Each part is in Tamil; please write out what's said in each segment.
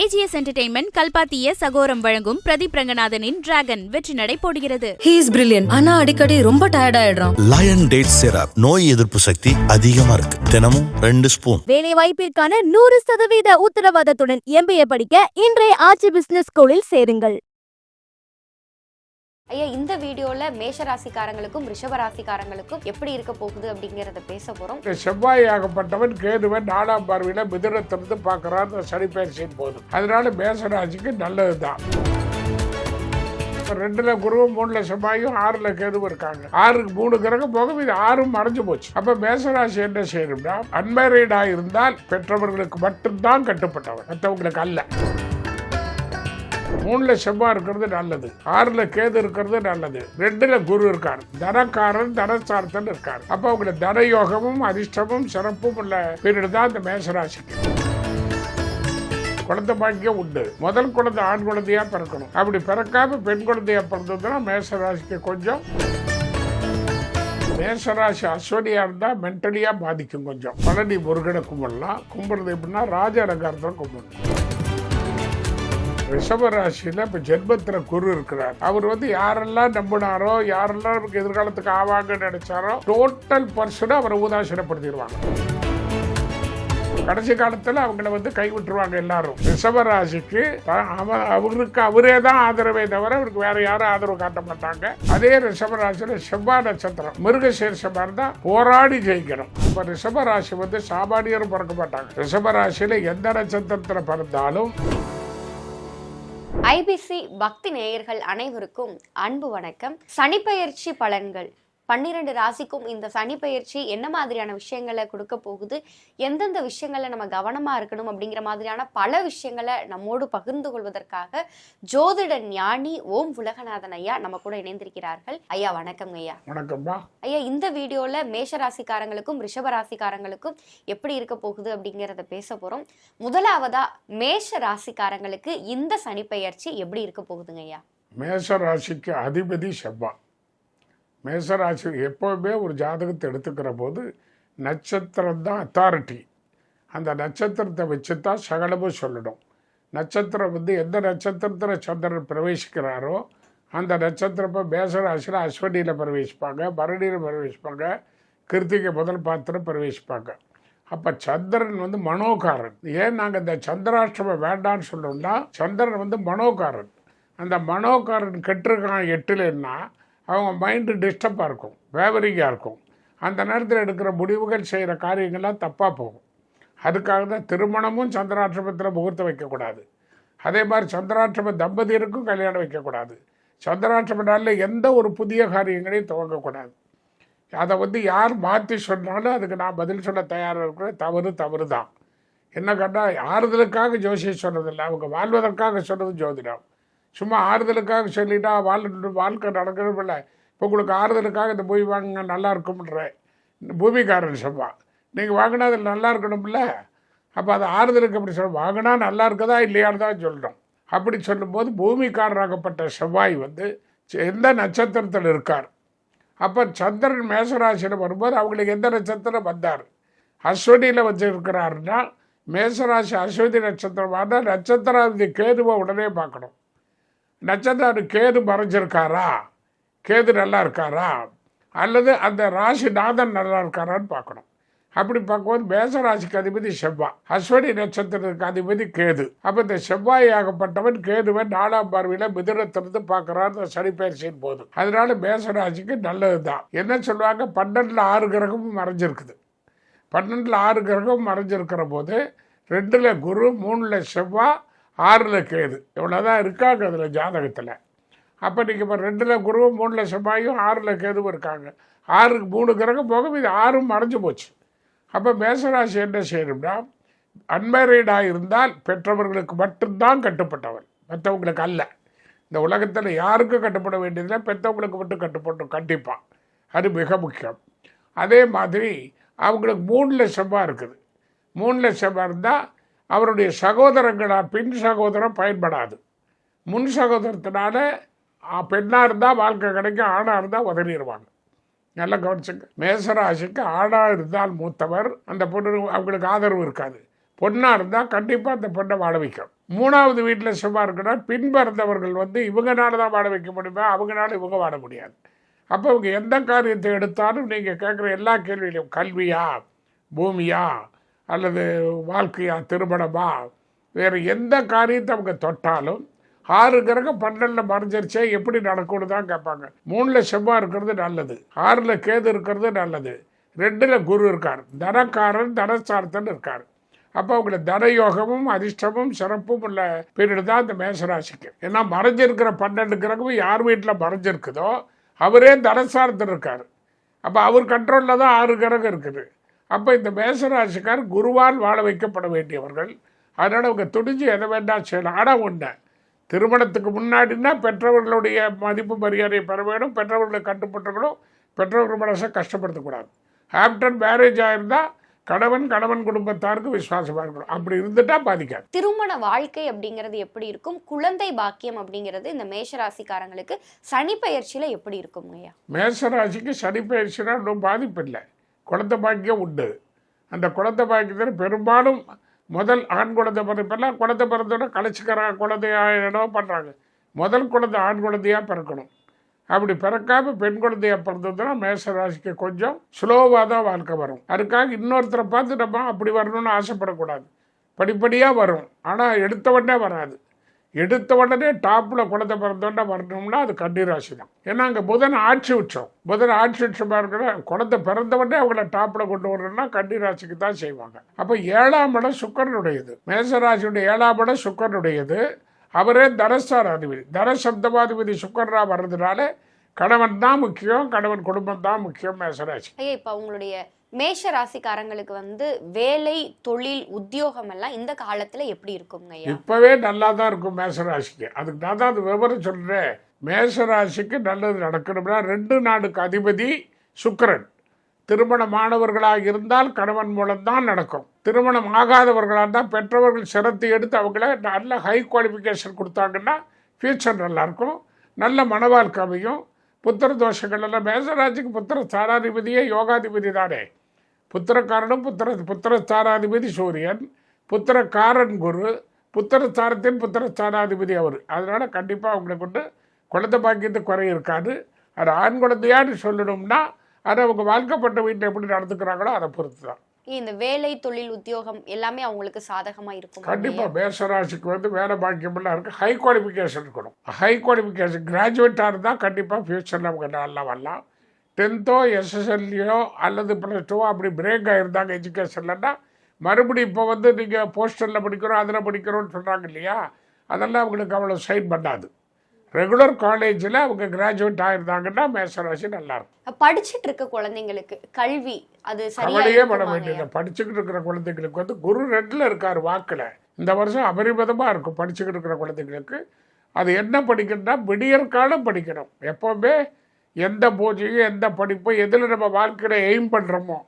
ஏஜிஎஸ் என்டர்டெயின்மெண்ட் கல்பாத்திய சகோரம் வழங்கும் பிரதீப் ரங்கநாதனின் டிராகன் வெற்றி நடை போடுகிறது. ஹீ இஸ் பிரில்லியன் ஆனா அடிக்கடி ரொம்ப டயர்ட் ஆயிடுறான். லயன் டேட் சிரப் நோய் எதிர்ப்பு சக்தி அதிகமா இருக்கு. தினமும் ரெண்டு ஸ்பூன் வேலை வாய்ப்பிற்கான நூறு சதவீத உத்தரவாதத்துடன் எம்பிஏ படிக்க இன்றைய ஆட்சி பிசினஸ் ஸ்கூலில் சேருங்கள். ஐயா இந்த வீடியோல மேஷ ராசிக்காரங்களுக்கும் ரிஷப ராசிக்காரங்களுக்கும் எப்படி இருக்க போகுது அப்படிங்கறத பேச போறோம். இந்த செவ்வாய் ஆகப்பட்டவன் கேதுவன் நாலாம் பார்வையில மிதுனத்திலிருந்து பார்க்கறான் சனி பயிற்சியின் போது. அதனால மேசராசிக்கு நல்லதுதான். ரெண்டுல குருவும் மூணுல செவ்வாயும் ஆறுல கேதுவும் இருக்காங்க. ஆறுக்கு மூணு கிரகம் போக இது ஆறும் மறைஞ்சு போச்சு. அப்ப மேசராசி என்ன செய்யணும்னா அன்மேரிடா இருந்தால் பெற்றவர்களுக்கு மட்டும்தான் கட்டுப்பட்டவன். மற்றவங்களுக்கு அல்ல. மூணுல செவ்வாய் இருக்கிறது நல்லது. ஆறுல கேது இருக்கிறது நல்லது. ரெண்டுல குரு இருக்கார். தனக்காரன் தனசார்த்தன் இருக்கார். அப்ப அவங்களுக்கு தனயோகமும் அதிர்ஷ்டமும் சிறப்பும் உள்ள பீரியட் தான் இந்த மேசராசிக்கு. குழந்தை பாக்கியம் உண்டு. முதல் குழந்தை ஆண் குழந்தையா பிறக்கணும். அப்படி பிறக்காம பெண் குழந்தையா பிறந்ததுன்னா மேசராசிக்கு கொஞ்சம் மேசராசி அஸ்வனியா இருந்தா மென்டலியா பாதிக்கும் கொஞ்சம். பழனி முருகனை கும்பிடலாம். கும்பிடுறது எப்படின்னா ராஜ அலங்காரத்தில் கும்பிடணும். ரிஷபராசியில் இப்போ ஜென்மத்தில் குரு இருக்கிறார். அவர் வந்து யாரெல்லாம் நம்பினாரோ யாரெல்லாம் நமக்கு எதிர்காலத்துக்கு ஆவாங்கன்னு நினைச்சாரோ டோட்டல் பர்சனை அவரை உதாசீனப்படுத்திடுவாங்க கடைசி காலத்தில் அவங்கள வந்து கைவிட்டுருவாங்க எல்லாரும். ரிஷபராசிக்கு அவ- அவருக்கு அவரே தான் ஆதரவே தவிர அவருக்கு வேற யாரும் ஆதரவு காட்ட மாட்டாங்க. அதே ரிஷபராசியில் செவ்வாய் நட்சத்திரம் மிருகசீர்ஷமாக இருந்தால் போராடி ஜெயிக்கணும். இப்போ ரிஷபராசி வந்து சாமானியரும் பிறக்க மாட்டாங்க. ரிஷபராசியில் எந்த நட்சத்திரத்தில் பிறந்தாலும் ஐபிசி பக்தி நேயர்கள் அனைவருக்கும் அன்பு வணக்கம். சனிப்பெயர்ச்சி பலன்கள். பன்னிரண்டு ராசிக்கும் இந்த சனிப்பெயர்ச்சி என்ன மாதிரியான விஷயங்களை கொடுக்க போகுது? எந்தெந்த விஷயங்களை நம்ம கவனமா இருக்கணும் அப்படிங்கிற மாதிரியான பல விஷயங்களை நம்மோடு பகிர்ந்து கொள்வதற்காக ஜோதிட ஞானி ஓம் உலகநாதன் ஐயா நம்ம கூட இணைந்திருக்கிறார்கள். ஐயா வணக்கம் ஐயா. வணக்கம்மா. ஐயா இந்த வீடியோல மேஷ ராசிக்காரங்களுக்கும் ரிஷப ராசிக்காரங்களுக்கும் எப்படி இருக்க போகுது அப்படிங்கறத பேச போறோம். முதலாவதா மேஷ ராசிக்காரங்களுக்கு இந்த சனிப்பெயர்ச்சி எப்படி இருக்க போகுதுங்க ஐயா? மேச ராசிக்கு அதிபதி செவ்வாய். மேசராசி எப்போவுமே ஒரு ஜாதகத்தை எடுத்துக்கிற போது நட்சத்திரம் தான் அத்தாரிட்டி அந்த நட்சத்திரத்தை வச்சு தான் சகலமும் சொல்லணும் நட்சத்திரம் வந்து எந்த நட்சத்திரத்தில் சந்திரன் பிரவேசிக்கிறாரோ அந்த நட்சத்திரப்போ மேசராசியில் அஸ்வனியில் பிரவேசிப்பாங்க பரணியில் பிரவேசிப்பாங்க கிருத்திகை முதல் பாத்திரம் பிரவேசிப்பாங்க. அப்போ சந்திரன் வந்து மனோகாரன். ஏன் நாங்கள் இந்த சந்திராஷ்டமம் வேண்டான்னு சொல்கிறோம்னா சந்திரன் வந்து மனோகாரன். அந்த மனோகாரன் கெட்டிருக்கான் எட்டுலன்னா அவங்க மைண்டு டிஸ்டர்பாக இருக்கும் வேவரிங்காக இருக்கும். அந்த நேரத்தில் எடுக்கிற முடிவுகள் செய்கிற காரியங்கள்லாம் தப்பாக போகும். அதுக்காக தான் திருமணமும் சந்திராட்சபத்தில் முகூர்த்தம் வைக்கக்கூடாது. அதே மாதிரி சந்திராட்சப தம்பதியருக்கும் கல்யாணம் வைக்கக்கூடாது. சந்திராஷ்டம நாளில் எந்த ஒரு புதிய காரியங்களையும் துவங்கக்கூடாது. அதை வந்து யார் மாற்றி சொன்னாலும் அதுக்கு நான் பதில் சொல்ல தயாராக இருக்கிறேன் தவறு தவறு தான் என்ன கேட்டால் ஆறுதலுக்காக ஜோசியம் சொன்னதில்லை அவங்க வாழ்வதற்காக சொன்னது ஜோதிடம். சும்மா ஆறுதலுக்காக சொல்லிட்டா வாழ் வாழ்க்கை நடக்கணும் இல்லை. இப்போ உங்களுக்கு ஆறுதலுக்காக இந்த பூமி வாங்க நல்லா இருக்கும்ன்ற. பூமிக்காரன் சொல்வா நீங்கள் வாங்கினா அதில் நல்லா இருக்கணும்ல. அப்போ அது ஆறுதலுக்கு அப்படி சொல்ல வாங்கினா நல்லா இருக்கதா இல்லையான்னு தான் சொல்கிறோம் அப்படி சொல்லும்போது பூமிக்காரராகப்பட்ட செவ்வாய் வந்து எந்த நட்சத்திரத்தில் இருக்கார்? அப்போ சந்திரன் மேசராசியில் வரும்போது அவங்களுக்கு எந்த நட்சத்திரம் வந்தார்? அஸ்வனியில் வச்சிருக்கிறாருன்னா மேசராசி அஸ்வதி நட்சத்திரம்? நட்சத்திராதி கேதுவை உடனே பார்க்கணும். நட்சத்திரம் கேது மறைஞ்சிருக்காரா? கேது நல்லா இருக்காரா? அல்லது அந்த ராசிநாதன் நல்லா இருக்காரான்னு பார்க்கணும். அப்படி பார்க்கும்போது மேசராசிக்கு அதிபதி செவ்வாய் அஸ்வனி நட்சத்திரத்துக்கு அதிபதி கேது. அப்போ இந்த செவ்வாய் ஆகப்பட்டவன் கேதுவன் நாலாம் பார்வையில் மிதுனத்திலிருந்து பார்க்குறாரு இந்த சனி பயிற்சியின் போது. அதனால மேசராசிக்கு நல்லது தான் என்ன சொல்லுவாங்க? பன்னெண்டில் ஆறு கிரகமும் மறைஞ்சிருக்குது. பன்னெண்டில் ஆறு கிரகம் மறைஞ்சிருக்கிற போது ரெண்டில் குரு மூணில் செவ்வாய் ஆறில் கேது. இவ்வளோதான் இருக்காங்க அதில் ஜாதகத்தில். அப்போ நீங்கள் இப்போ ரெண்டில் குருவும் மூணில் செவ்வாயும் ஆறில் கேதுவும் இருக்காங்க. ஆறுக்கு மூணு கிரகம் போக இது ஆறும் மறைஞ்சு போச்சு. அப்போ மேசராசி என்ன செய்யணும்னா அன்மேரிடாக இருந்தால் பெற்றவர்களுக்கு மட்டும்தான் கட்டுப்பட்டவன். மற்றவங்களுக்கு அல்ல. இந்த உலகத்தில் யாருக்கும் கட்டுப்பட வேண்டியதில்லை பெற்றவங்களுக்கு மட்டும் கட்டுப்பட்டோம் கண்டிப்பாக அது மிக முக்கியம். அதே மாதிரி அவங்களுக்கு மூணில் செவ்வாய் இருக்குது. மூணில் செவ்வாய் இருந்தால் அவருடைய சகோதரங்களா பின் சகோதரம் பயன்படாது. முன் சகோதரத்தினால பெண்ணாக இருந்தால் வாழ்க்கை கிடைக்கும் ஆணாக இருந்தால் உதவிடுவாங்க. நல்லா கவனிச்சுங்க. மேசராசிக்கு ஆணாக இருந்தால் மூத்தவர் அந்த பொண்ணு அவங்களுக்கு ஆதரவு இருக்காது. பொண்ணாக இருந்தால் கண்டிப்பாக அந்த பொண்ணை வாழ வைக்கும். மூணாவது வீட்டில் செவ்வாய் இருக்குன்னா பின்பிறந்தவர்கள் வந்து இவங்கனால தான் வாட வைக்க முடியுமா? அவங்கனால இவங்க வாட முடியாது. அப்போ இவங்க எந்த காரியத்தை எடுத்தாலும் நீங்கள் கேட்குற எல்லா கேள்வியிலையும் கல்வியா பூமியா அல்லது வாழ்க்கையா திருமணமா? வேறு எந்த காரியத்தை அவங்க தொட்டாலும் ஆறு கிரகம் பன்னெண்டில் மறைஞ்சிருச்சே எப்படி நடக்கும்னு தான் கேட்பாங்க. மூணில் செவ்வாய் இருக்கிறது நல்லது ஆறில் கேது இருக்கிறது நல்லது ரெண்டில் குரு இருக்கார் தனக்காரன் தனசார்த்தன் இருக்கார். அப்போ அவங்களுக்கு தனயோகமும் அதிர்ஷ்டமும் சிறப்பும் உள்ள பீரியடு தான் இந்த மேசராசிக்கு ஏன்னா மறைஞ்சிருக்கிற பன்னெண்டு கிரகமும் யார் வீட்டில் மறைஞ்சிருக்குதோ அவரே தனசார்த்தன் இருக்கார். அப்போ அவர் கண்ட்ரோலில் தான் ஆறு கிரகம் இருக்குது. அப்போ இந்த மேசராசிக்கார் குருவால் வாழ வைக்கப்பட வேண்டியவர்கள். அதனால் அவங்க துணிஞ்சு எதை வேண்டாம் செய்யலாம். ஆனால் ஒன்று திருமணத்துக்கு முன்னாடினா பெற்றவர்களுடைய மதிப்பு மரியாதையை பெற வேணும். பெற்றவர்களுக்கு கட்டுப்பட்டுக்கணும். பெற்றவர்கள் மனசை கஷ்டப்படுத்தக்கூடாது. ஆஃப்டர் மேரேஜ் ஆயிருந்தா கணவன் கணவன் குடும்பத்தாருக்கு விசுவாசமாக இருக்கணும். அப்படி இருந்துட்டா பாதிக்காது. திருமண வாழ்க்கை அப்படிங்கிறது எப்படி இருக்கும்? குழந்தை பாக்கியம் அப்படிங்கிறது இந்த மேஷராசிக்காரங்களுக்கு சனி பயிற்சியில எப்படி இருக்குங்க ஐயா? மேசராசிக்கு சனி பயிற்சினா ஒன்றும் பாதிப்பு இல்லை. குழந்தை பாக்கியம் உண்டு. அந்த குழந்தை பாக்கியத்தில் பெரும்பாலும் முதல் ஆண் குழந்தை பிறப்பெல்லாம் குழந்தை பிறந்தோட குழந்தையாக என்னோ பண்ணுறாங்க முதல் குழந்தை ஆண் குழந்தையாக பிறக்கணும். அப்படி பிறக்காம பெண் குழந்தையாக பிறந்ததுன்னா மேசராசிக்கு கொஞ்சம் ஸ்லோவாக தான் வாழ்க்கை வரும். அதுக்காக இன்னொருத்தரை பார்த்து நம்ம அப்படி வரணும்னு ஆசைப்படக்கூடாது. படிப்படியாக வரும். ஆனால் எடுத்த உடனே வராது. எடுத்த உடனே டாப்பில் குழந்தை பிறந்தோடனே வரணும்னா அது கன்னிராசி தான் ஏன்னா அங்கே புதன் ஆட்சி உச்சம். புதன் ஆட்சி உச்சமாக இருக்கிற குழந்தை பிறந்த உடனே அவங்கள டாப்பில் கொண்டு வரணும்னா கன்னிராசிக்கு தான் செய்வாங்க. அப்போ ஏழாம் இடம் சுக்கரனுடையது. மேசராசியுடைய ஏழாம் இடம் சுக்கரனுடையது. அவரே தனஸ்தானாதிபதி. தனசப்தமாதிபதி சுக்கரனா வர்றதுனால கணவன் தான் முக்கியம் கணவன் குடும்பம் தான் முக்கியம் மேசராசி. ஐயா இப்போ அவங்களுடைய மேஷ ராசிக்காரங்களுக்கு வந்து வேலை தொழில் உத்தியோகம் எல்லாம் இந்த காலத்துல எப்படி இருக்குங்க இப்பவே நல்லா தான் இருக்கும் மேசராசிக்கு அதுக்கு நான் தான் அது விவரம் சொல்கிறேன் மேசராசிக்கு நல்லது நடக்கணும்னா ரெண்டு நாடுக்கு அதிபதி சுக்கரன். திருமணமானவர்களாக இருந்தால் கணவன் மூலம்தான் நடக்கும். திருமணம் ஆகாதவர்களாக இருந்தால் பெற்றவர்கள் சிரத்தை எடுத்து அவங்கள நல்ல ஹை குவாலிஃபிகேஷன் கொடுத்தாங்கன்னா ஃப்யூச்சர் நல்லாயிருக்கும். நல்ல மனவாழ்க்கை அமையும். புத்திர தோஷங்கள் எல்லாம் மேசராஜுக்கு புத்திர ஸ்தானாதிபதியே யோகாதிபதி தானே. புத்திரக்காரனும் புத்திர புத்திர ஸ்தானாதிபதி சூரியன் புத்திரக்காரன் குரு புத்திர ஸ்தானத்தின் புத்திர ஸ்தானாதிபதி அவர். அதனால் கண்டிப்பாக அவங்களுக்கு வந்து குழந்தை பாக்கியத்து குறை இருக்காது. அது ஆண் குழந்தையான்னு சொல்லணும்னா அது அவங்க வாழ்க்கப்பட்ட வீட்டில் எப்படி நடந்துக்கிறாங்களோ அதை பொறுத்து தான் இந்த வேலை தொழில் உத்தியோகம் எல்லாமே அவங்களுக்கு சாதகமா இருக்கும் கண்டிப்பாக மேஷராசிக்கு வந்து வேலை பாக்கியமெல்லாம் இருக்குது ஹை குவாலிஃபிகேஷன் இருக்கணும் ஹை குவாலிஃபிகேஷன் கிராஜுவேட்டாக இருந்தால் கண்டிப்பாக ஃப்யூச்சரில் அவங்க நல்லா வரலாம். டென்த்தோ எஸ்எஸ்எல்லையோ அல்லது ப்ளஸ் டூவோ அப்படி பிரேக் ஆகிருந்தாங்க எஜுகேஷன்லன்னா மறுபடியும் இப்போ வந்து நீங்கள் போஸ்டரில் படிக்கிறோம் அதில் படிக்கிறோம்னு சொல்கிறாங்க இல்லையா? அதெல்லாம் அவங்களுக்கு அவ்வளோ சைன் பண்ணாது. ரெகுலர் காலேஜில் அவங்க கிராஜுவேட் ஆகிருந்தாங்கன்னா மேஷராசி நல்லாயிருக்கும் படிச்சிட்டு இருக்க குழந்தைங்களுக்கு கல்வி அது கவலையே பட இருக்குமாங்க வேண்டியதில்லை. படிச்சுக்கிட்டு இருக்கிற குழந்தைங்களுக்கு வந்து குரு ரெட்டில் இருக்கார் வாக்கில். இந்த வருஷம் அபரிமிதமாக இருக்கும் படிச்சுக்கிட்டு இருக்கிற குழந்தைங்களுக்கு. அது என்ன படிக்கணும்னா விடியற் காலம் படிக்கணும். எப்போவுமே எந்த பூஜையும் எந்த படிப்பும் எதில் நம்ம வாழ்க்கையில் எய்ம் பண்ணுறோமோ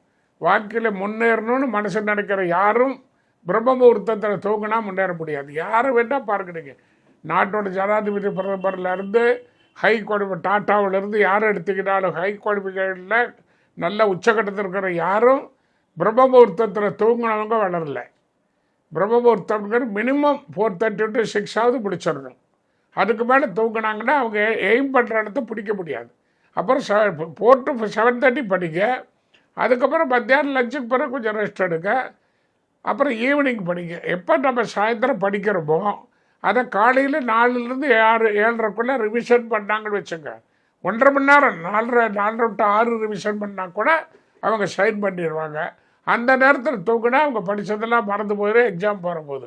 வாழ்க்கையில் முன்னேறணும்னு மனசு நினைக்கிற யாரும் பிரம்ம முகூர்த்தத்தில் தூங்கினா முன்னேற முடியாது. யாரை வேணால் பார்க்குறீங்க. நாட்டோட ஜனாதிபதி பிரதமர்லேருந்து ஹை குடும்ப டாட்டாவிலேருந்து யார் எடுத்துக்கிட்டாலும் ஹை குடும்பங்களில் நல்ல உச்சக்கட்டத்தில் இருக்கிற யாரும் பிரம்ம முகூர்த்தத்தில் தூங்கினவங்க வளரல. பிரம்ம முகூர்த்தம்ங்கிறது மினிமம் ஃபோர் தேர்ட்டி டு சிக்ஸாவது பிடிச்சிடணும் அதுக்கு மேலே தூங்கினாங்கன்னா அவங்க எய்ம் பண்ணுற இடத்த பிடிக்க முடியாது. அப்புறம் செ ஃபோர் டு செவன் தேர்ட்டி படிங்க. அதுக்கப்புறம் மத்தியானம் லஞ்சுக்கு பிறகு கொஞ்சம் ரெஸ்ட் எடுக்க அப்புறம் ஈவினிங் படிங்க. எப்போ நம்ம சாயந்தரம் படிக்கிறோமோ அதை காலையில் நாலுலேருந்து ஆறு ஏழரைக்குள்ளே ரிவிஷன் பண்ணாங்கன்னு வச்சுங்க. ஒன்றரை மணி நேரம் நாலரை நாலரை விட்டு ஆறு ரிவிஷன் பண்ணால் கூட அவங்க சைன் பண்ணிடுவாங்க அந்த நேரத்தில் தூங்கினா அவங்க படித்ததெல்லாம் மறந்து போயிடும் எக்ஸாம் போகிற போது.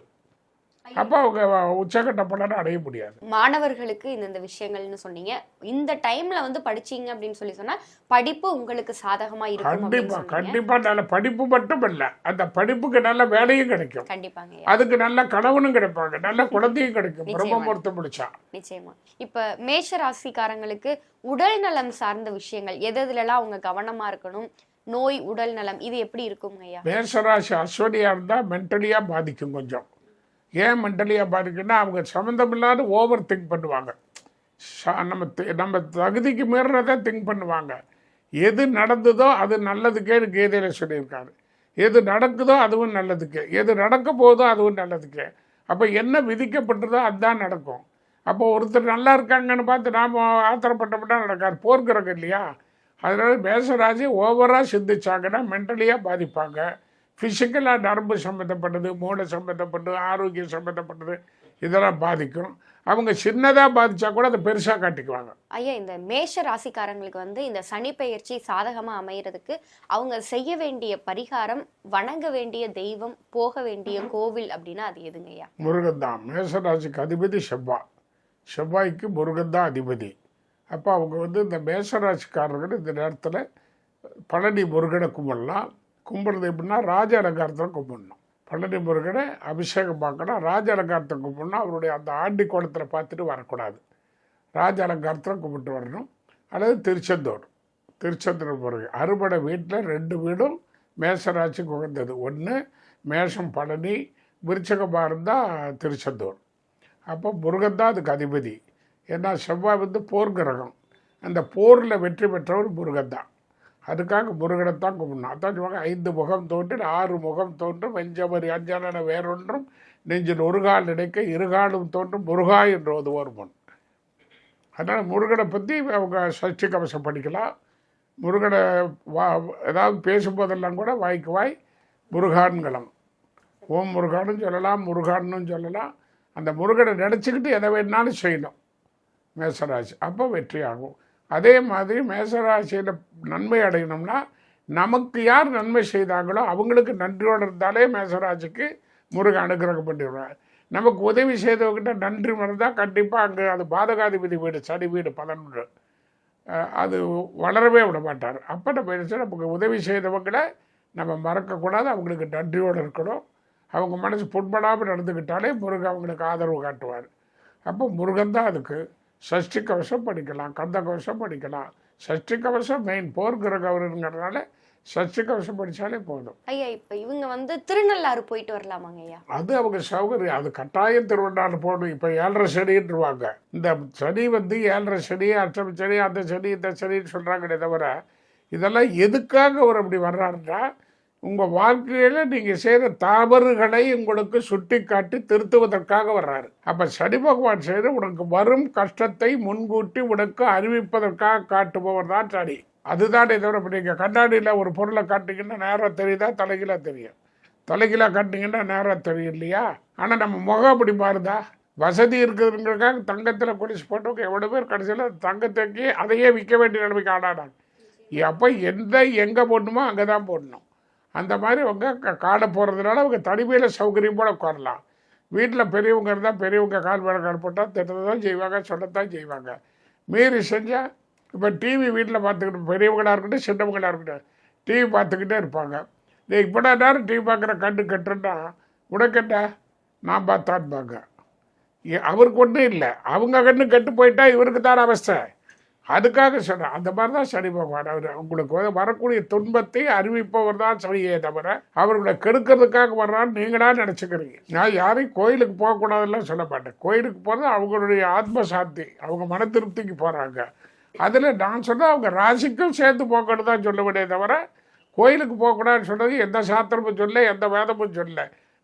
அப்போ அவங்க உச்சக்கட்ட பலனை அடைய முடியாது. மாணவர்களுக்கு இந்தந்த விஷயங்கள்னு சொன்னீங்க. இந்த டைம்ல வந்து படிச்சீங்க அப்படின்னு சொல்லி சொன்னா படிப்பு உங்களுக்கு சாதகமா இருக்கும் சொன்னீங்க. கண்டிப்பாக நல்ல படிப்பு மட்டும் இல்லை அந்த படிப்புக்கு நல்ல வேலையும் கிடைக்கும். கண்டிப்பாங்க. அதுக்கு நல்ல கணவனும் கிடைப்பாங்க. நல்ல குழந்தையும் கிடைக்கும். பிரம்ம முகூர்த்தம் முடிச்சா. நிச்சயமா. இப்ப மேஷ ராசிக்காரங்களுக்கு உடல் நலம் சார்ந்த விஷயங்கள் எது எதுலலாம் அவங்க கவனமா இருக்கணும்? நோய் உடல் நலம் இது எப்படி இருக்குங்க ஐயா மேஷராசி அஸ்வனியாக இருந்தால் மென்டலியாக பாதிக்கும் கொஞ்சம். ஏன் மென்டலியாக பாதிக்குன்னா அவங்க சம்மந்தமில்லாத ஓவர் திங்க் பண்ணுவாங்க நம்ம நம்ம தகுதிக்கு மீறதை திங்க் பண்ணுவாங்க. எது நடந்ததோ அது நல்லதுக்கே கீதையில் சொல்லியிருக்காரு. எது நடக்குதோ அதுவும் நல்லதுக்கு. எது நடக்க போதோ அதுவும் நல்லதுக்கு. அப்போ என்ன விதிக்கப்பட்டதோ அதுதான் நடக்கும். அப்போ ஒருத்தர் நல்லா இருக்காங்கன்னு பார்த்து நாம் ஆத்திரப்பட்டப்பட்டா நடக்காது. போர்க்கிறக்கு இல்லையா? அதனால் மேசராசி ஓவராக சிந்திச்சாங்கன்னா மென்டலியாக பாதிப்பாங்க. ஃபிசிக்கலாக நரம்பு சம்மந்தப்பட்டது மூளை சம்மந்தப்பட்டது ஆரோக்கியம் சம்மந்தப்பட்டது இதெல்லாம் பாதிக்கும். அவங்க சின்னதாக பாதிச்சா கூட அதை பெருசாக காட்டிக்குவாங்க. ஐயா இந்த மேஷ ராசிக்காரங்களுக்கு வந்து இந்த சனி பெயர்ச்சி சாதகமா அமையறதுக்கு அவங்க செய்ய வேண்டிய பரிகாரம் வணங்க வேண்டிய தெய்வம் போக வேண்டிய கோவில் அப்படின்னா அது எதுங்க ஐயா? முருகன் தான். மேசராசிக்கு அதிபதி செவ்வாய் செவ்வாய்க்கு முருகன் தான் அதிபதி. அப்போ அவங்க வந்து இந்த மேசராசிக்காரர்கள் இந்த நேரத்தில் பழனி முருகனை கும்பிடலாம். கும்பிட்றது எப்படின்னா ராஜ அலங்காரத்தில் கும்பிடணும். பழனி முருகனை அபிஷேகம் பார்க்கணும். ராஜ அலங்காரத்தை கும்பிடணும். அவருடைய அந்த ஆண்டி கோலத்தில் பார்த்துட்டு வரக்கூடாது. ராஜ அலங்காரத்தில் கும்பிட்டு வரணும். அல்லது திருச்செந்தூர். திருச்செந்தூர் முருகன். அறுபடை வீட்டில் ரெண்டு வீடும் மேசராட்சி உகந்தது ஒன்று மேஷம் பழனி விருச்சகமாக இருந்தால் திருச்செந்தூர். அப்போ முருகன் தான் அதுக்கு அதிபதி. ஏன்னா செவ்வாய் வந்து போர் கிரகம் அந்த போரில் வெற்றி பெற்றவர் முருகன் தான். அதுக்காக முருகனை தான் கும்பிடணும். அதான் சொல்லுவாங்க ஐந்து முகம் தோன்றி ஆறு முகம் தோன்றும் வெஞ்சமரி அஞ்சலன வேறொன்றும் நெஞ்சில் ஒரு கால் நினைக்க இருகாலும் தோன்றும் முருகா என்று ஓதுவோர் முன் அதனால் முருகனை பற்றி அவங்க சஷ்டி கவசம் படிக்கலாம் முருகனை வா ஏதாவது பேசும்போதெல்லாம் கூட வாய்க்கு வாய் முருகான்களம் ஓம் முருகானும் சொல்லலாம் முருகான்னு சொல்லலாம். அந்த முருகனை நினச்சிக்கிட்டு எதை வேணாலும் செய்யணும். மேசராசி. அப்போ வெற்றி ஆகும் அதே மாதிரி மேசராசியில் நன்மை அடையணும்னா நமக்கு யார் நன்மை செய்தாங்களோ அவங்களுக்கு நன்றியோடு இருந்தாலே மேசராசிக்கு முருகன் அனுகிரகம் பண்ணிடுவார். நமக்கு உதவி செய்தவங்கிட்ட நன்றி மறந்தால் கண்டிப்பாக அங்கே அது பாதகாதிபதி வீடு சனி வீடு பலன் அது வளரவே விட மாட்டார். அப்போ நம்ம என்ன நமக்கு உதவி செய்தவங்களை நம்ம மறக்கக்கூடாது. அவங்களுக்கு நன்றியோடு இருக்கணும். அவங்க மனசு புண்படாமல் நடந்துக்கிட்டாலே முருகன் அவங்களுக்கு ஆதரவு காட்டுவார். அப்போ முருகன் தான் அதுக்கு சஷ்டி கவசம் படிக்கலாம் கந்த கவசம் படிக்கலாம். சஷ்டி கவசம் மெயின் போர்க்கிற கவருங்கிறதுனால சஷ்டி கவசம் படித்தாலே போதும். ஐயா இப்ப இவங்க வந்து திருநள்ளாறு போயிட்டு வரலாமாங்க ஐயா? அது அவங்க சௌகரியம். அது கட்டாயம் திருவண்ணாமலை போகணும். இப்போ ஏழரை சனின்றுவாங்க. இந்த சனி வந்து ஏழரை சனி அஷ்டமி சனி அந்த சனி இந்த சனின்னு சொல்கிறாங்களே தவிர இதெல்லாம் எதுக்காக அவர் அப்படி வர்றாருன்னா உங்கள் வாழ்க்கையில் நீங்கள் செய்கிற தவறுகளை உங்களுக்கு சுட்டி காட்டி திருத்துவதற்காக வர்றாரு. அப்போ சனி பகவான் செய்து உனக்கு வரும் கஷ்டத்தை முன்கூட்டி உனக்கு அறிவிப்பதற்காக காட்டுபவர் தான் சனி. அதுதான் தவிர இப்போ நீங்கள் கண்ணாடியில் ஒரு பொருளை காட்டிங்கன்னா நேரம் தெரியுதா? தலைகீழாக தெரியும். தலைகீழாக காட்டிங்கன்னா நேரம் தெரியும் இல்லையா? ஆனால் நம்ம முகம் அப்படி மாறுதா? வசதி இருக்குதுங்கிறதுக்காக தங்கத்தில் கொலிச்சு போட்டவங்க எவ்வளோ பேர் கடைசியில் தங்கத்தைக்கு அதையே விற்க வேண்டிய நிலைமைக்கு ஆடாடாங்க அப்போ எந்த எங்கே போடணுமோ அங்கே தான் போடணும். அந்த மாதிரி அவங்க க- போகிறதுனால அவங்க தனிமையில் சௌகரியம் போல உட்காரலாம். வீட்டில் பெரியவங்க இருந்தால் பெரியவங்க கால் மேலே கால் போட்டால் திட்டத்தை தான் செய்வாங்க சொல்லத்தான் செய்வாங்க. மீறி செஞ்சால் இப்போ டிவி வீட்டில் பார்த்துக்கிட்டு பெரியவங்களாக இருக்கட்டும் சின்னவங்களாக இருக்கட்டும் டிவி பார்த்துக்கிட்டே இருப்பாங்க. நீ இப்படா நேரம் டிவி பார்க்குற கண்டு கட்டுன்னா உனக்கென்ன நான் பார்த்தான்பாங்க. ஏ- அவருக்கு ஒன்றும் இல்லை. அவங்க கண்ணு கெட்டு போயிட்டா இவருக்கு தான் அவஸ்தை. அதுக்காக சொல்கிறேன் அந்த மாதிரி தான் சனி பகவான். அவர் உங்களுக்கு வரக்கூடிய துன்பத்தை அறிவிப்பவர் தான் சனியே தவிர அவர்களை கெடுக்கிறதுக்காக வர்றான்னு நீங்களா நினச்சிக்கிறீங்க. நான் யாரையும் கோயிலுக்கு போகக்கூடாதுலாம் சொல்ல மாட்டேன். கோயிலுக்கு போகிறது அவங்களுடைய ஆத்ம சாந்தி அவங்க மன திருப்திக்கு போகிறாங்க அதில் நான் சொன்னால் அவங்க ராசிக்கும் சேர்த்து போக்கணும் தான் சொல்ல தவிர கோயிலுக்கு போகக்கூடாதுன்னு சொன்னது எந்த சாத்திரமும் சொல்ல எந்த வேதமும் சொல்ல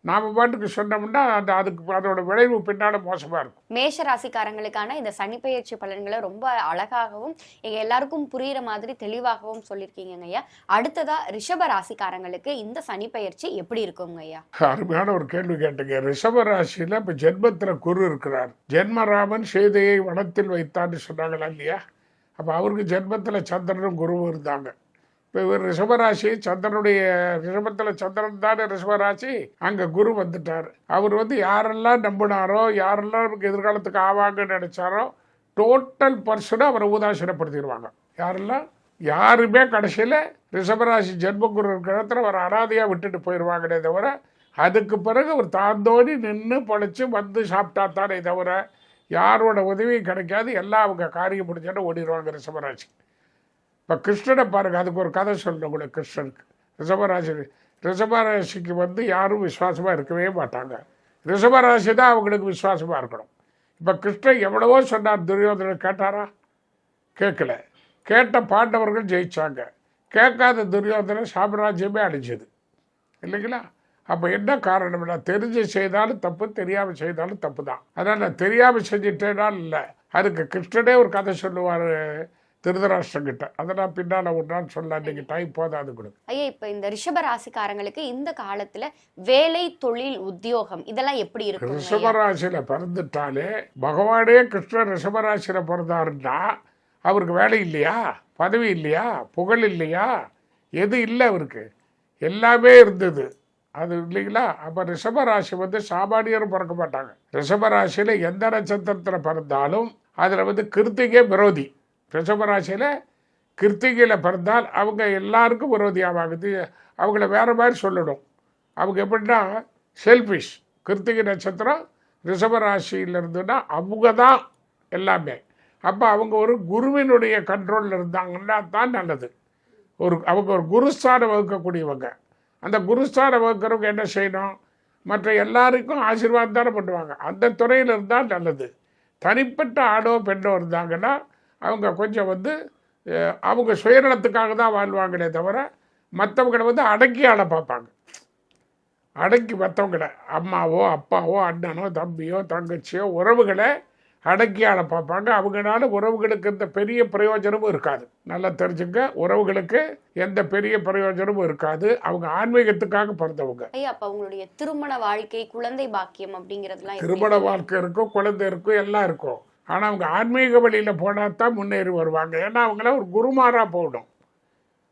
நாம் பாட்டுக்கு சொன்னோம்னா அந்த அதுக்கு அதோட விளைவு பின்னால் மோசமாக இருக்கும். மேஷ ராசிக்காரங்களுக்கான இந்த சனி பெயர்ச்சி பலன்களை ரொம்ப அழகாகவும் எங்க எல்லாருக்கும் புரியுற மாதிரி தெளிவாகவும் சொல்லியிருக்கீங்க ஐயா. அடுத்ததா ரிஷப ராசிக்காரங்களுக்கு இந்த சனி பெயர்ச்சி எப்படி இருக்குங்க ஐயா? அருமையான ஒரு கேள்வி கேட்டீங்க. ரிஷப ராசியில் இப்போ ஜென்மத்தில் குரு இருக்கிறார். ஜென்மராமன் சீதையை வனத்தில் வைத்தான்னு சொன்னாங்களா இல்லையா? அப்போ அவருக்கு ஜென்மத்தில் சந்திரனும் குருவும் இருந்தாங்க. இப்போ இவர் ரிஷபராசி சந்திரனுடைய ரிஷபத்தில் சந்திரன் தானே ரிஷபராசி. அங்கே குரு வந்துட்டார். அவர் வந்து யாரெல்லாம் நம்பினாரோ யாரெல்லாம் நமக்கு எதிர்காலத்துக்கு ஆவாங்கன்னு நினச்சாரோ டோட்டல் பர்சனை அவரை உதாசீனப்படுத்திடுவாங்க யாரெல்லாம்? யாருமே கடைசியில் ரிஷபராசி ஜென்மகுரு இருக்கிற இடத்துல அவர் அனாதையாக விட்டுட்டு போயிடுவாங்களே தவிர அதுக்கு பிறகு அவர் தாந்தோடி நின்று பொழைச்சி வந்து சாப்பிட்டா தானே தவிர யாரோட உதவியும் கிடைக்காது. எல்லாம் அவங்க காரியம் முடிஞ்சோன்னு ஓடிடுவாங்க ரிஷபராசி. இப்போ கிருஷ்ணனை பாருங்கள் அதுக்கு ஒரு கதை சொல்லணும் கூட கிருஷ்ணனுக்கு. ரிஷபராசி ரிஷபராசிக்கு வந்து யாரும் விசுவாசமாக இருக்கவே மாட்டாங்க. ரிஷபராசி தான் அவங்களுக்கு விசுவாசமாக இருக்கணும். இப்போ கிருஷ்ணன் எவ்வளவோ சொன்னார் துரியோதனை கேட்டாரா? கேட்கல. கேட்ட பாண்டவர்கள் ஜெயிச்சாங்க. கேட்காத துரியோதனை சாம்ராஜ்யமே அழிஞ்சது. இல்லைங்களா? அப்போ என்ன காரணம்னா தெரிஞ்சு செய்தாலும் தப்பு தெரியாமல் செய்தாலும் தப்பு தான் அதனால் தெரியாமல் செஞ்சுட்டேனாலும் இல்லை. அதுக்கு கிருஷ்ணனே ஒரு கதை சொல்லுவார். திருதராஷ்டிரம் கிட்ட அதை நான் பின்னால் நாள் சொல்ல இன்னைக்கு டைம் போதாது கொடுக்கு ஐயா இப்ப இந்த ரிஷப ராசிக்காரங்களுக்கு இந்த காலத்துல வேலை தொழில் உத்தியோகம் இதெல்லாம் எப்படி இருக்கும் ஐயா? ரிஷபராசியில பிறந்துட்டாலே பகவானே கிருஷ்ணர் ரிஷபராசியில பிறந்தாருன்னா அவருக்கு வேலை இல்லையா? பதவி இல்லையா? புகழ் இல்லையா? எது இல்லை அவருக்கு? எல்லாமே இருந்தது. அது இல்லைங்களா? அப்போ ரிஷபராசி வந்து சாமானியரும் பிறக்க மாட்டாங்க. ரிஷபராசியில் எந்த நட்சத்திரத்தில் பிறந்தாலும் அதில் வந்து கிருத்திகை விரோதி. ரிஷபராசியில் கிருத்திகையில் பிறந்தால் அவங்க எல்லாருக்கும் விரோதியாவாகுது. அவங்கள வேறு மாதிரி சொல்லணும். அவங்க எப்படின்னா செல்ஃபிஷ் கிருத்திகை நட்சத்திரம் ரிஷபராசியில் அவங்க தான் எல்லாமே. அப்போ அவங்க ஒரு குருவினுடைய கண்ட்ரோலில் இருந்தாங்கன்னா தான் நல்லது. ஒரு அவங்க ஒரு குருஸ்தானம் வகுக்கக்கூடியவங்க. அந்த குருஸ்தானம் வகுக்கிறவங்க என்ன செய்யணும்? மற்ற எல்லாருக்கும் ஆசீர்வாதம் தானே பண்ணுவாங்க. அந்த துறையில் இருந்தால் நல்லது. தனிப்பட்ட ஆடோ பெண்ணோ இருந்தாங்கன்னா அவங்க கொஞ்சம் வந்து அவங்க சுயநலத்துக்காக தான் வாழ்வாங்களே தவிர மற்றவங்களை வந்து அடக்கி ஆள பார்ப்பாங்க. அடக்கி மற்றவங்களை அம்மாவோ அப்பாவோ அண்ணனோ தம்பியோ தங்கச்சியோ உறவுகளை அடக்கி ஆள பார்ப்பாங்க. அவங்களால உறவுகளுக்கு எந்த பெரிய பிரயோஜனமும் இருக்காது. நல்லா தெரிஞ்சுங்க உறவுகளுக்கு எந்த பெரிய பிரயோஜனமும் இருக்காது. அவங்க ஆன்மீகத்துக்காக பிறந்தவங்க. ஐயா அப்ப உங்களுடைய திருமண வாழ்க்கை குழந்தை பாக்கியம் அப்படிங்கறதெல்லாம் எப்படி திருமண வாழ்க்கை இருக்கும் குழந்தை இருக்கும் எல்லாம் இருக்கும். ஆனால் அவங்க ஆன்மீக வழியில் போனால் தான் முன்னேறி வருவாங்க. ஏன்னா அவங்களாம் ஒரு குருமாராக போகணும்.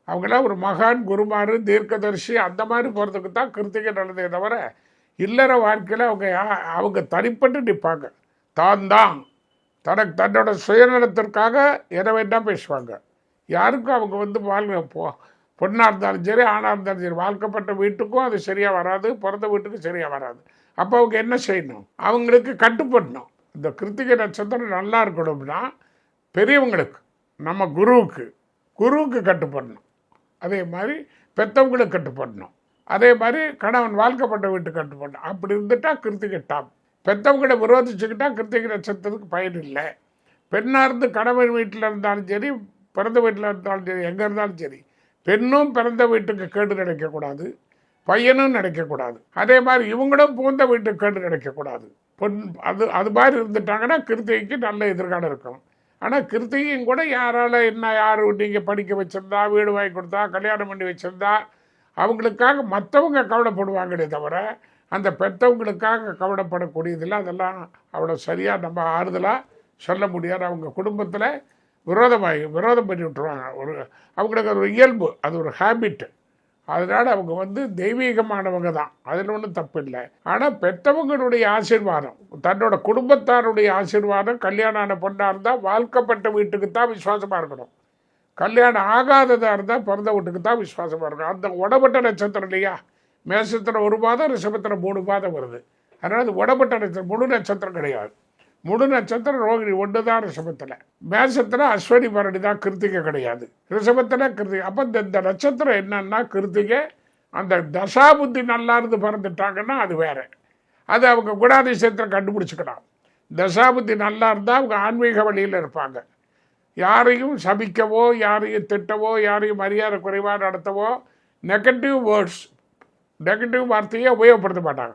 அவங்களாம் ஒரு மகான் குருமாரு தீர்க்கதரிசி அந்த மாதிரி போகிறதுக்கு தான் கிருத்திகை நல்லதே தவிர இல்லற வாழ்க்கையில் அவங்க அவங்க தனிப்பட்டு நிற்பாங்க தான் தான் தனக்கு தன்னோட சுயநலத்திற்காக எதை வேண்டாம் பேசுவாங்க. யாருக்கும் அவங்க வந்து வாழ்க்கை போ பொண்ணாக இருந்தாலும் சரி ஆணாக இருந்தாலும் சரி வாழ்க்கப்பட்ட வீட்டுக்கும் அது சரியாக வராது பிறந்த வீட்டுக்கும் சரியாக வராது. அப்போ அவங்க என்ன செய்யணும்? அவங்களுக்கு கட்டுப்படணும். இந்த கிருத்திகை நட்சத்திரம் நல்லா இருக்கணும்னா பெரியவங்களுக்கு நம்ம குருவுக்கு குருவுக்கு கட்டுப்படணும். அதே மாதிரி பெற்றவங்களுக்கு கட்டுப்படணும். அதே மாதிரி கணவன் வாழ்க்கப்பட்ட வீட்டுக்கு கட்டுப்படணும். அப்படி இருந்துட்டால் கிருத்திகை டாப் பெற்றவங்களை விரோதிச்சுக்கிட்டா கிருத்திகை நட்சத்திரத்துக்கு பயன் இல்லை. பெண்ணாக இருந்து கணவன் வீட்டில் இருந்தாலும் சரி பிறந்த வீட்டில் இருந்தாலும் சரி எங்கே இருந்தாலும் சரி பெண்ணும் பிறந்த வீட்டுக்கு கேடு நினைக்கக்கூடாது பையனும் நினைக்கக்கூடாது அதே மாதிரி இவங்களும் பூந்த வீட்டுக்கு கேடு நினைக்கக்கூடாது பொன் அது அது மாதிரி இருந்துட்டாங்கன்னா கிருத்திகைக்கு நல்ல எதிர்காலம் இருக்கும். ஆனால் கிருத்திகையும் கூட யாரால் என்ன யார் நீங்கள் படிக்க வச்சுருந்தா வீடு வாங்கி கொடுத்தா கல்யாணம் பண்ணி வச்சுருந்தா அவங்களுக்காக மற்றவங்க கவலைப்படுவாங்களே தவிர அந்த பெற்றவங்களுக்காக கவலைப்படக்கூடியதில்லை. அதெல்லாம் அவ்வளோ சரியாக நம்ம ஆறுதலாக சொல்ல முடியாது. அவங்க குடும்பத்தில் விரோதமாகி விரோதம் பண்ணி விட்டுருவாங்க. ஒரு அவங்களுக்கு ஒரு இயல்பு அது ஒரு ஹேபிட்டு அதனால் அவங்க வந்து தெய்வீகமானவங்க தான். அதில் ஒன்றும் தப்பு இல்லை. ஆனால் பெற்றவங்களுடைய ஆசீர்வாதம் தன்னோட குடும்பத்தாருடைய ஆசீர்வாதம் கல்யாணம் ஆன பொண்ணாக இருந்தால் வாழ்க்கப்பட்ட வீட்டுக்கு தான் விசுவாசமாக இருக்கணும். கல்யாணம் ஆகாததாக இருந்தால் பிறந்த வீட்டுக்கு தான் விசுவாசமாக இருக்கணும். அந்த உடப்பட்ட நட்சத்திரம் இல்லையா? மேசத்தில் ஒரு பாதம் ரிஷபத்தில் மூணு பாதம் வருது. அதனால் அது உடப்பட்ட நட்சத்திரம் முழு நட்சத்திரம் கிடையாது. முழு நட்சத்திரம் ரோகிணி ஒன்று தான் ரிஷபத்தில். மேசத்தில் அஸ்வனி பரணி தான் கிருத்திகை கிடையாது. ரிஷபத்தில் கிருத்திகை அப்போ இந்த இந்த நட்சத்திரம் என்னன்னா கிருத்திகை அந்த தசாபுத்தி நல்லா இருந்து பிறந்துட்டாங்கன்னா அது வேற. அது அவங்க குணாதிசயத்தில் கண்டுபிடிச்சிக்கலாம். தசாபுத்தி நல்லா இருந்தால் அவங்க ஆன்மீக வழியில் இருப்பாங்க. யாரையும் சபிக்கவோ யாரையும் திட்டவோ யாரையும் மரியாதை குறைவாக நடத்தவோ நெகட்டிவ் வேர்ட்ஸ் நெகட்டிவ் வார்த்தையை உபயோகப்படுத்த மாட்டாங்க.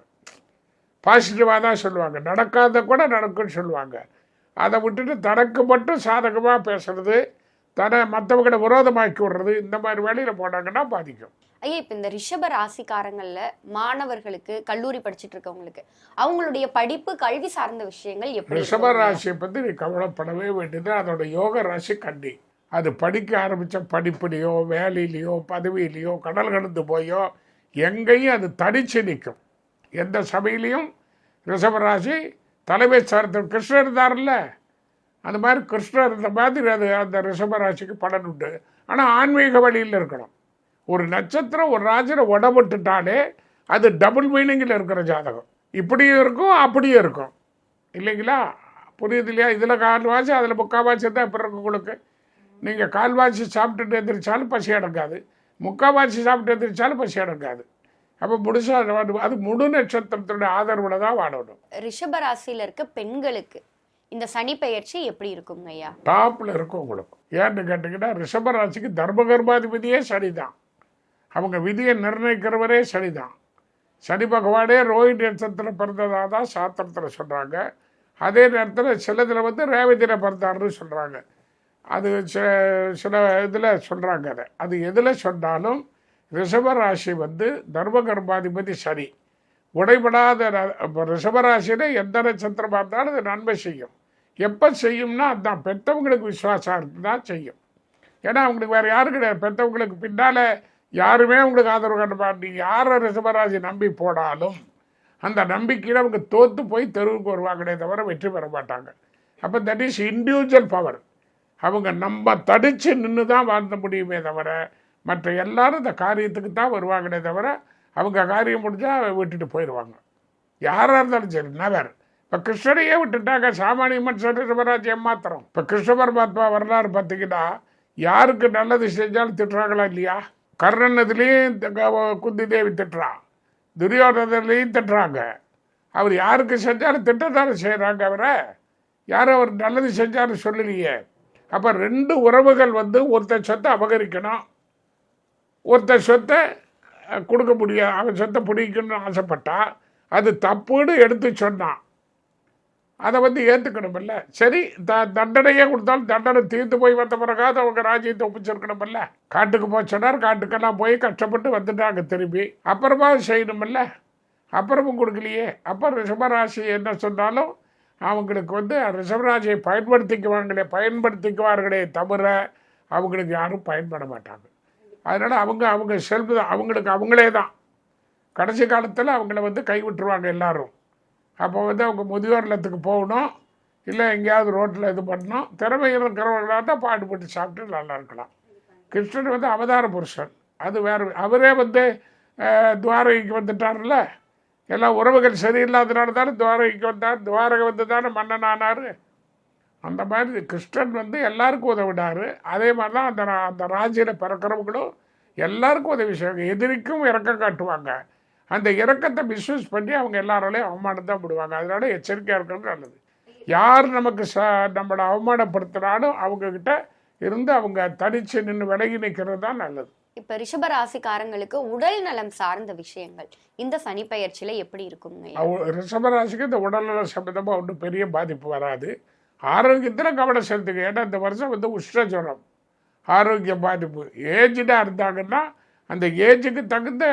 பாசிட்டிவாக தான் சொல்லுவாங்க. நடக்காத கூட நடக்கும்னு சொல்லுவாங்க. அதை விட்டுட்டு தனக்கு மட்டும் சாதகமாக பேசுறது தன்னை மற்றவங்களை விரோதமாக்கி விடுறது இந்த மாதிரி வேலையில் போனாங்கன்னா பாதிக்கும். ஐயா இப்ப இந்த ரிஷப ராசிக்காரங்கள்ல மாணவர்களுக்கு கல்லூரி படிச்சிட்டு இருக்கவங்களுக்கு அவங்களுடைய படிப்பு கல்வி சார்ந்த விஷயங்கள் எப்படி ரிஷப? ராசியை பற்றி நீ கவலைப்படவே வேண்டியது அதோட யோக ராசி கன்னி. அது படிக்க ஆரம்பித்த படிப்புலையோ வேலையிலையோ பதவியிலையோ கடல் கடந்து போயோ எங்கேயும் அது தனிச்சு நிற்கும். எந்த சபையிலையும் ரிஷபராசி தலைமை சார்ந்த கிருஷ்ணர் இருந்தார்ல அந்த மாதிரி கிருஷ்ணர் இருந்த மாதிரி அது அந்த ரிஷபராசிக்கு பலன் உண்டு. ஆனால் ஆன்மீக வழியில் இருக்கணும். ஒரு நட்சத்திரம் ஒரு ராஜனை உடம்புட்டுட்டாலே அது டபுள் மீனிங்கில் இருக்கிற ஜாதகம். இப்படியும் இருக்கும் அப்படியும் இருக்கும். இல்லைங்களா? புரியுது இல்லையா? இதில் கால்வாசி அதில் முக்கால்வாசி தான் இப்போ இருக்கு உங்களுக்கு? நீங்கள் கால்வாசி சாப்பிட்டுட்டு எந்திரிச்சாலும் பசி அடங்காது. முக்கால்வாசி சாப்பிட்டு எந்திரிச்சாலும் பசி அடங்காது. அப்போ முழுசா அது முழு நட்சத்திரத்தினுடைய ஆதரவில் தான் வாழணும். ரிஷப ராசியில இருக்க பெண்களுக்கு இந்த சனி பெயர்ச்சி எப்படி இருக்குங்க ஐயா? டாப்பில் இருக்கும் உங்களுக்கு. ஏன்னு கேட்டிங்கன்னா ரிஷபராசிக்கு தர்மகர்மாதிபதியே சனி தான் அவங்க விதியை நிர்ணயிக்கிறவரே சனி தான் சனி பகவானே ரோஹிணி நட்சத்திரம் பிறந்ததாக தான் சாத்திரத்தில் சொல்கிறாங்க அதே நேரத்தில் சிலதில் வந்து ரேவதியில் பிறந்தாருன்னு சொல்கிறாங்க அது சில- சில இதில் சொல்கிறாங்க அதை. அது எதில் சொன்னாலும் ரிஷபராசி வந்து தர்மகர்மாதிபதி சனி. உடைபடாத ர- ரிஷபராசியில் எந்த நட்சத்திரம் இருந்தாலும் அது நன்மை செய்யும். எப்போ செய்யும்னா அதுதான் பெற்றவங்களுக்கு விசுவாசம் இருக்குன்னா செய்யும். ஏன்னா அவங்களுக்கு வேறு யாரும் கிடையாது. பெற்றவங்களுக்கு பின்னால் யாருமே அவங்களுக்கு ஆதரவு காட்ட நீங்கள் யாரை ரிஷபராசி நம்பி போனாலும் அந்த நம்பிக்கையில் அவங்க தோற்று போய் தெருவுக்கு வருவாங்களே தவிர வெற்றி பெற மாட்டாங்க. அப்போ தட் இஸ் இண்டிவிஜுவல் பவர் அவங்க நம்ம தடித்து நின்று தான் வாழ்ந்த முடியுமே தவிர மற்ற எல்லாரும் இந்த காரியத்துக்கு தான் வருவாங்களே தவிர அவங்க காரியம் முடிஞ்சால் விட்டுட்டு போயிடுவாங்க யாராக இருந்தாலும் சரி நவர் இப்போ கிருஷ்ணனையே விட்டுட்டாங்க சாமானியமன் சொல்லி சிவராஜ்யம் மாத்திரம். இப்போ கிருஷ்ண பரமாத்மா வரலாறு பார்த்தீங்கன்னா யாருக்கு நல்லது செஞ்சாலும் திட்டுறாங்களா இல்லையா? கர்ணன் இதுலேயும் குந்தி தேவி திட்டுறான் துரியோதனையும் திட்டுறாங்க. அவர் யாருக்கு செஞ்சாலும் திட்டத்தானே செய்கிறாங்க அவரை. யாரும் அவர் நல்லது செஞ்சாலும் சொல்லலையே. அப்போ ரெண்டு உறவுகள் வந்து ஒருத்தர் சொத்தை அபகரிக்கணும் ஒருத்தர் சொத்தை கொடுக்க முடியாது அவன் சொத்தை பிடிக்கணும்னு ஆசைப்பட்டா அது தப்புன்னு எடுத்து சொன்னான். அதை வந்து ஏற்றுக்கணுமில்ல சரி த தண்டனையே கொடுத்தாலும் தண்டனை தீர்த்து போய் வந்த பிறகாவது அவங்க ராஜ்யத்தை ஒப்பிச்சிருக்கணுமில்ல. காட்டுக்கு போய் சொன்னார் காட்டுக்கெல்லாம் போய் கஷ்டப்பட்டு வந்துட்டாங்க திரும்பி. அப்புறமா செய்யணுமில்ல. அப்புறமும் கொடுக்கலையே. அப்புறம் ரிஷபராசி என்ன சொன்னாலும் அவங்களுக்கு வந்து ரிஷபராசியை பயன்படுத்திக்குவாங்களே பயன்படுத்திக்குவார்களே தவிர அவங்களுக்கு யாரும் பயன்பட மாட்டாங்க. அதனால் அவங்க அவங்க செல்ஃபு தான். அவங்களுக்கு அவங்களே தான். கடைசி காலத்தில் அவங்கள வந்து கைவிட்டுருவாங்க எல்லாரும். அப்போ வந்து அவங்க முதியோர் இல்லத்துக்கு போகணும். இல்லை எங்கேயாவது ரோட்டில் இது பண்ணணும். திறமை இருக்கிறவங்களாக தான் பாடுபட்டு சாப்பிட்டு நல்லா இருக்கலாம். கிருஷ்ணன் வந்து அவதார புருஷன். அது வேறு அவரே வந்து துவாரகைக்கு வந்துட்டார்ல எல்லாம் உறவுகள் சரியில்லாதனால தானே துவாரகைக்கு வந்தார். துவாரகை வந்து தானே மன்னன் ஆனார் அந்த மாதிரி கிருஷ்ணன் வந்து எல்லாருக்கும் உதவினார். அதே மாதிரி தான் அந்த அந்த ராஜ்யில் பிறக்கிறவங்களும் எல்லாருக்கும் உதவி செய்வாங்க. எதிரிக்கும் இறக்கம் காட்டுவாங்க. அந்த இறக்கத்தை மிஸ்யூஸ் பண்ணி அவங்க எல்லாராலையும் அவமானம் தான் விடுவாங்க. அதனால எச்சரிக்கையாக இருக்கிறது நல்லது. யார் நமக்கு ச நம்மளை அவமானப்படுத்தினாலும் அவங்கக்கிட்ட இருந்து அவங்க தனிச்சு நின்று விலகி நிற்கிறது தான் நல்லது. இப்ப ரிஷப ராசிக்காரங்களுக்கு உடல் நலம் சார்ந்த விஷயங்கள் இந்த சனி பயிற்சியில எப்படி இருக்குங்க? ரிஷபராசிக்கு இந்த உடல்நல சம்பந்தமாக ஒன்றும் பெரிய பாதிப்பு வராது. ஆரோக்கியத்தில் கவனம் செலுத்துங்க. ஏன்னா இந்த வருஷம் வந்து உஷ்ணஜுரம் ஆரோக்கிய பாதிப்பு. ஏஜ்டாக இருந்தாங்கன்னா அந்த ஏஜுக்கு தகுந்த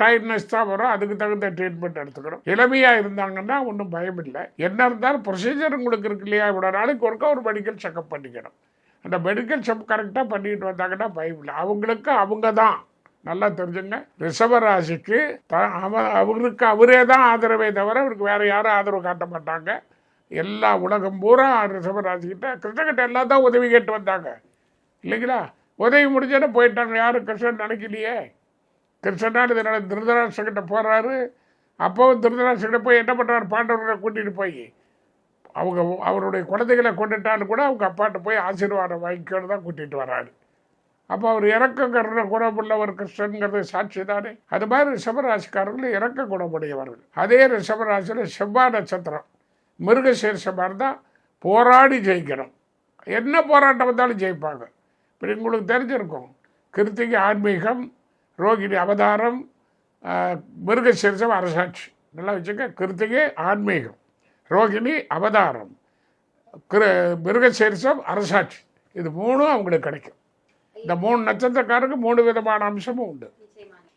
டயர்ட்னஸ் தான் வரும். அதுக்கு தகுந்த ட்ரீட்மெண்ட் எடுத்துக்கணும். இளமையாக இருந்தாங்கன்னா ஒன்றும் பயம் இல்லை. என்ன இருந்தாலும் ப்ரொசீஜர் உங்களுக்கு இருக்கு இல்லையா? இவ்வளோ நாளைக்கு ஒருக்கா ஒரு மெடிக்கல் செக்அப் பண்ணிக்கணும். அந்த மெடிக்கல் செக் கரெக்டாக பண்ணிட்டு வந்தாங்கன்னா பயம் இல்லை. அவங்களுக்கு அவங்க தான். நல்லா தெரிஞ்சுங்க. ரிஷபராசிக்கு அவ அவருக்கு அவரே தான் ஆதரவே தவிர அவருக்கு வேறு யாரும் ஆதரவு காட்ட மாட்டாங்க. எல்லா உலகம் பூரா ரிஷபராசிக்கிட்ட கிருஷ்ணகிட்ட எல்லாம் தான் உதவி கேட்டு வந்தாங்க. இல்லைங்களா? உதவி முடிஞ்சோன்னே போயிட்டாங்க. யாரும் கிருஷ்ணன் நினைக்கலையே. கிருஷ்ணனால் இதனால் திருதராஷ்டிரகிட்ட போகிறாரு அப்போவும் திருதராஷ்டிரகிட்ட போய் என்ன பண்ணுறாரு பாண்டவர்களை கூட்டிகிட்டு போய் அவங்க அவருடைய குழந்தைகளை கொண்டுட்டான்னு கூட அவங்க அப்பாட்ட போய் ஆசீர்வாதம் வாங்கிக்கோன்னு தான் கூட்டிகிட்டு வராரு. அப்போ அவர் இறக்க கருண குணமுள்ளவர் கிருஷ்ணங்கிறது சாட்சி தானே. அது மாதிரி ரிஷபராசிக்காரர்கள் இறக்க குணமுடையவர்கள். அதே ரிஷபராசியில் செவ்வாய் நட்சத்திரம். மிருகசீர்ஷமாக இருந்தால் போராடி ஜெயிக்கிறோம். என்ன போராட்டம் வந்தாலும் ஜெயிப்பாங்க. இப்போ உங்களுக்கு தெரிஞ்சிருக்கும். கிருத்திகை ஆன்மீகம் ரோகிணி அவதாரம் ஆஹ், மிருகசீர்ஷம் அரசாட்சி. நல்லா வச்சுக்க கிருத்திகை ஆன்மீகம் ரோகிணி அவதாரம் கிரு மிருகசீர்ஷம் அரசாட்சி. இது மூணும் அவங்களுக்கு கிடைக்கும். இந்த மூணு நட்சத்திரக்காரருக்கு மூணு விதமான அம்சமும் உண்டு.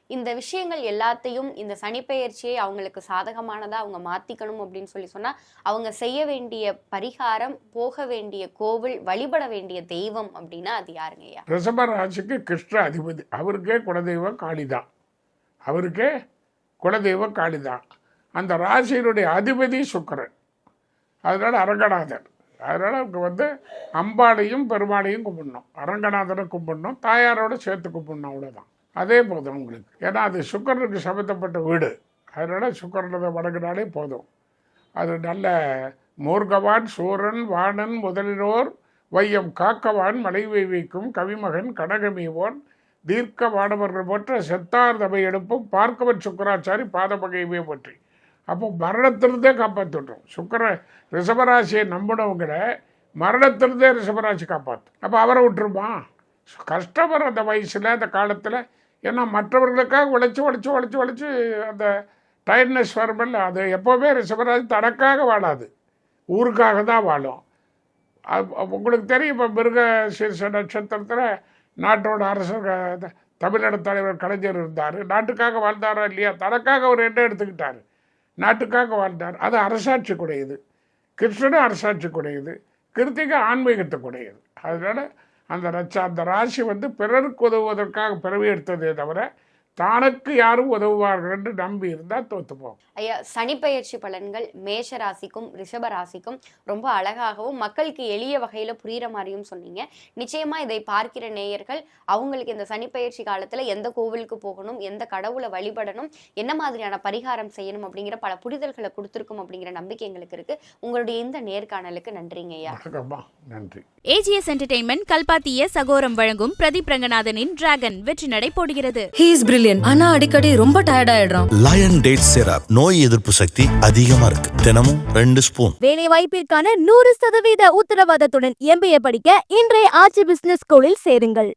இந்த விஷயங்கள் எல்லாத்தையும் இந்த சனிப்பெயர்ச்சியை அவங்களுக்கு சாதகமானதாக அவங்க மாத்திக்கணும் அப்படின்னு சொல்லி சொன்னால் அவங்க செய்ய வேண்டிய பரிகாரம் போக வேண்டிய கோவில் வழிபட வேண்டிய தெய்வம் அப்படின்னா அது யாருங்க ஐயா? ரிஷப ராசிக்கு கிருஷ்ண அதிபதி. அவருக்கே குலதெய்வம் காளிதான். அவருக்கே குலதெய்வம் காளிதான். அந்த ராசியினுடைய அதிபதி சுக்கரன். அதனால் அரங்கநாதர். அதனால் அவங்க வந்து அம்பாளையும் பெருமாளையும் கும்பிடணும். அரங்கநாதரை கும்பிடணும். தாயாரோட சேர்த்து கும்பிடணும் அவ்வளோதான் அதே போதும் உங்களுக்கு. ஏன்னா அது சுக்கரனுக்கு சம்மந்தப்பட்ட வீடு. அதனால் சுக்கரனை வணங்கினாலே போதும். அது நல்ல மூர்கவான் சூரன் வாணன் முதலினோர் வையம் காக்கவான் மலை வைக்கும் கவிமகன் கடகமீவோன் தீர்க்க வாடவர்கள் போற்ற செத்தார் தபை எடுப்பும் பார்க்கவன் சுக்கராச்சாரி பாதபகையுமே பற்றி. அப்போ மரணத்திலிருந்தே காப்பாற்றிட்டோம் சுக்கர ரிஷபராசியை நம்பினவங்களை மரணத்திலிருந்தே ரிஷபராசி காப்பாற்றும் அப்போ அவரை விட்டுருமா? கஷ்டப்படுற அந்த வயசில் அந்த காலத்தில் ஏன்னா மற்றவர்களுக்காக உழைச்சி உழைச்சி உழைச்சி உழைச்சி அந்த டயர்ட்னஸ் வருமில்ல அது எப்போவுமே ரிஷபராஜ் தனக்காக வாழாது. ஊருக்காக தான் வாழும். உங்களுக்கு தெரியும் இப்போ மிருக சீர்ஷ நட்சத்திரத்தில் நாட்டோட அரசர் தமிழ்நாடு தலைவர் கலைஞர் இருந்தார். நாட்டுக்காக வாழ்ந்தாரா இல்லையா? தனக்காக அவர் என்ன எடுத்துக்கிட்டார்? நாட்டுக்காக வாழ்ந்தார். அது அரசாட்சிக்குடையது கிருஷ்ணனும் அரசாட்சிக்குடையது கிருத்திகை ஆன்மீகத்துக்குடையது அதனால் அந்த ரச்ச அந்த ராசி வந்து பிறருக்கு உதவுவதற்காக பிறவி எடுத்ததே தவிர தனக்கு யாரும் உதவுவார்கள் என்று நம்பி இருந்தால் தோத்துப்போம் ஐயா சனிப்பெயர்ச்சி பலன்கள் மேஷ ராசிக்கும் ரிஷப ராசிக்கும் ரொம்ப அழகாகவும் மக்களுக்கு எளிய வகையில புரியுற மாதிரியும் சொன்னீங்க. நிச்சயமா இதை பார்க்கிற நேயர்கள் அவங்களுக்கு இந்த சனிப்பெயர்ச்சி காலத்துல எந்த கோவிலுக்கு போகணும் எந்த கடவுளை வழிபடணும் என்ன மாதிரியான பரிகாரம் செய்யணும் அப்படிங்கிற பல புரிதல்களை கொடுத்துருக்கும் அப்படிங்கிற நம்பிக்கை எங்களுக்கு இருக்கு. உங்களுடைய இந்த நேர்காணலுக்கு நன்றிங்க ஐயா. நன்றி. ஏஜிஎஸ் என்டர்டெயின்மெண்ட் கல்பாத்திய சகோரம் வழங்கும் பிரதீப் ரங்கநாதனின் டிராகன் வெற்றி நடை போடுகிறது. பிரில்லியன்ட் ஆனா அடிக்கடி ரொம்ப டயர்ட் ஆயிடுறான் லயன் டேட் சிரப் நோய் எதிர்ப்பு சக்தி அதிகமா இருக்கு. தினமும் ரெண்டு ஸ்பூன் வேலை வாய்ப்பிற்கான நூறு சதவீத உத்தரவாதத்துடன் எம்பிஏ படிக்க இன்றைய ஆட்சி பிசினஸ் ஸ்கூலில் சேருங்கள்.